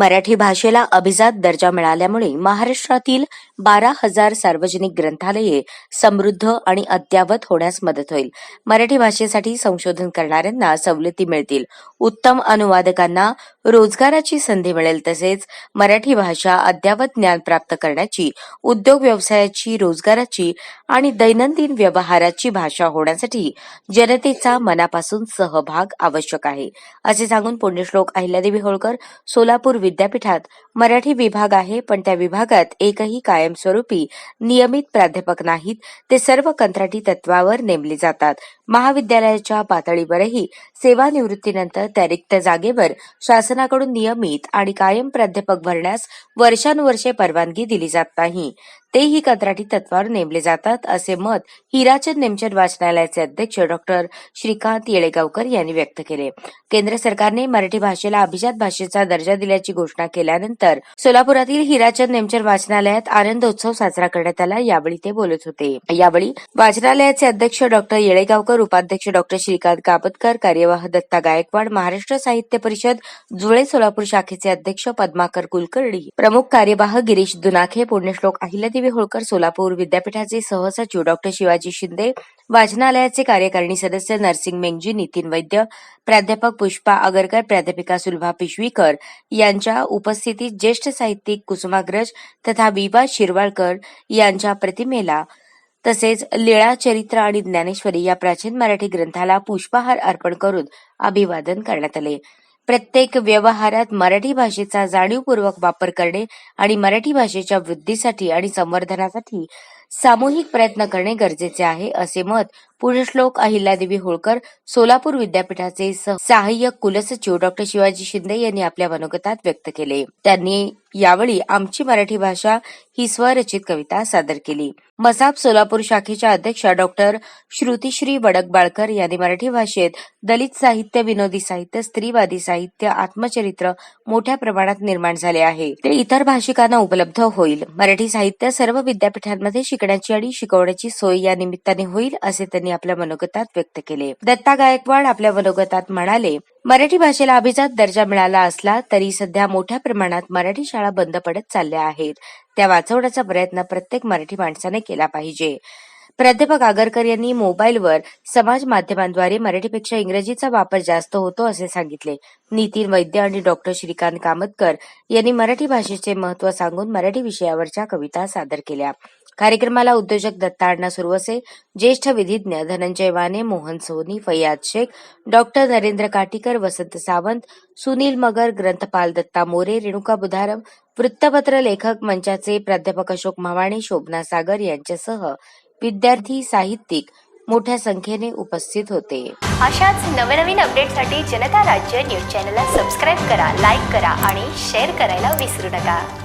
मराठी भाषेला अभिजात दर्जा मिळाल्यामुळे महाराष्ट्रातील बारा हजार सार्वजनिक ग्रंथालये समृद्ध आणि अद्यावत होण्यास मदत होईल. मराठी भाषेसाठी संशोधन करणाऱ्यांना सवलती मिळतील. उत्तम अनुवादकांना रोजगाराची संधी मिळेल तसेच मराठी भाषा अद्यावत ज्ञान प्राप्त करण्याची उद्योग व्यवसायाची रोजगाराची आणि दैनंदिन व्यवहाराची भाषा होण्यासाठी जनतेचा मनापासून सहभाग आवश्यक आहे. असे सांगून पुण्यश्लोक अहिल्यादेवी होळकर सोलापूर विद्यापीठात मराठी विभाग आहे पण त्या विभागात एकही कायमस्वरूपी नियमित प्राध्यापक नाहीत ते सर्व कंत्राटी तत्वावर नेमले जातात. महाविद्यालयाच्या पातळीवरही सेवानिवृत्तीनंतर त्या रिक्त जागेवर शासनाकडून नियमित आणि कायम प्राध्यापक भरण्यास वर्षानुवर्षे परवानगी दिली जात नाही. तेही कंत्राटी तत्वावर नेमले जातात असे मत हिराचंद नेमचंद वाचनालयाचे अध्यक्ष डॉक्टर श्रीकांत येळेगावकर यांनी व्यक्त केले. केंद्र सरकारने मराठी भाषेला अभिजात भाषेचा दर्जा दिल्याची घोषणा केल्यानंतर सोलापुरातील हिराचंद नेमचंद वाचनालयात आनंदोत्सव साजरा करण्यात आला यावेळी ते बोलत होते. यावेळी वाचनालयाचे अध्यक्ष डॉक्टर येळेगावकर उपाध्यक्ष डॉक्टर श्रीकांत कापतकर कार्यवाह दत्ता गायकवाड महाराष्ट्र साहित्य परिषद जुळे सोलापूर शाखेचे अध्यक्ष पद्माकर कुलकर्णी प्रमुख कार्यवाह गिरीश दुनाखे पुण्यश्लोक अहिल्यादेवी होळकर सोलापूर विद्यापीठाचे सहसचिव डॉक्टर शिवाजी शिंदे वाचनालयाचे कार्यकारिणी सदस्य नरसिंग मेंगजी नितीन वैद्य प्राध्यापक पुष्पा आगरकर प्राध्यापिका सुलभा पिशवीकर यांच्या उपस्थितीत ज्येष्ठ साहित्यिक कुसुमाग्रज तथा विभा शिरवाळकर यांच्या प्रतिमेला तसेच लीळा चरित्र आणि ज्ञानेश्वरी या प्राचीन मराठी ग्रंथाला पुष्पहार अर्पण करून अभिवादन करण्यात आले. प्रत्येक व्यवहारात मराठी भाषेचा जाणीवपूर्वक वापर करणे आणि मराठी भाषेच्या वृद्धीसाठी आणि संवर्धनासाठी सामूहिक प्रयत्न करणे गरजेचे आहे असे मत पुण्यश्लोक अहिल्यादेवी होळकर सोलापूर विद्यापीठाचे सहाय्यक कुलसचिव डॉक्टर शिवाजी शिंदे यांनी आपल्या मनोगतात व्यक्त केले. त्यांनी यावेळी आमची मराठी भाषा ही स्वरचित कविता सादर केली. मसाप सोलापूर शाखेच्या अध्यक्षा डॉक्टर श्रुतीश्री वडकबाळकर यांनी मराठी भाषेत दलित साहित्य विनोदी साहित्य स्त्रीवादी साहित्य आत्मचरित्र मोठ्या प्रमाणात निर्माण झाले आहे. ते इतर भाषिकांना उपलब्ध होईल. मराठी साहित्य सर्व विद्यापीठांमध्ये शिकण्याची आणि शिकवण्याची सोय या निमित्ताने होईल असे त्यांनी आपल्या मनोगतात व्यक्त केले. दत्ता गायकवाड आपल्या मनोगतात म्हणाले मराठी भाषेला अभिजात दर्जा मिळाला असला तरी सध्या मोठ्या प्रमाणात मराठी शाळा बंद पडत चालल्या आहेत. त्या वाचवण्याचा प्रयत्न प्रत्येक मराठी माणसाने केला पाहिजे. प्राध्यापक आगरकर यांनी मोबाईलवर समाज माध्यमांद्वारे मराठीपेक्षा इंग्रजीचा वापर जास्त होतो असे सांगितले. नितीन वैद्य आणि डॉक्टर श्रीकांत कामतकर यांनी मराठी भाषेचे महत्त्व सांगून मराठी विषयावरच्या कविता सादर केल्या. कार्यक्रमाला उद्योजक दत्ताअण्णा सुरवसे ज्येष्ठ विधिज्ञ धनंजय वाने मोहन सोनी फैयाद शेख डॉक्टर नरेंद्र काटीकर वसंत सावंत सुनील मगर ग्रंथपाल दत्ता मोरे रेणुका बुधारम वृत्तपत्र लेखक मंचाचे प्राध्यापक अशोक मवाणे शोभना सागर यांच्यासह विद्यार्थी साहित्यिक मोठ्या संख्येने उपस्थित होते. अशाच नवनवीन अपडेटसाठी जनता राज्य न्यूज चॅनलला सबस्क्राईब करा लाईक करा आणि शेअर करायला विसरू नका.